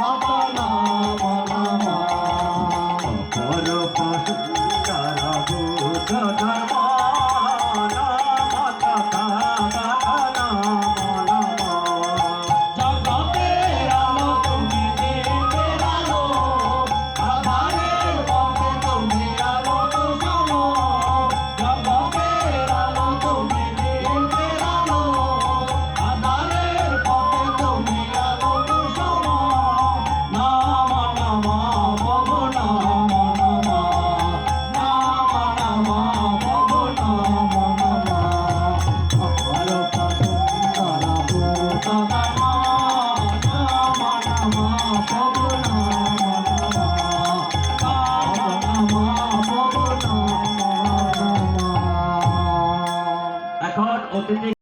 মাতা অতিথি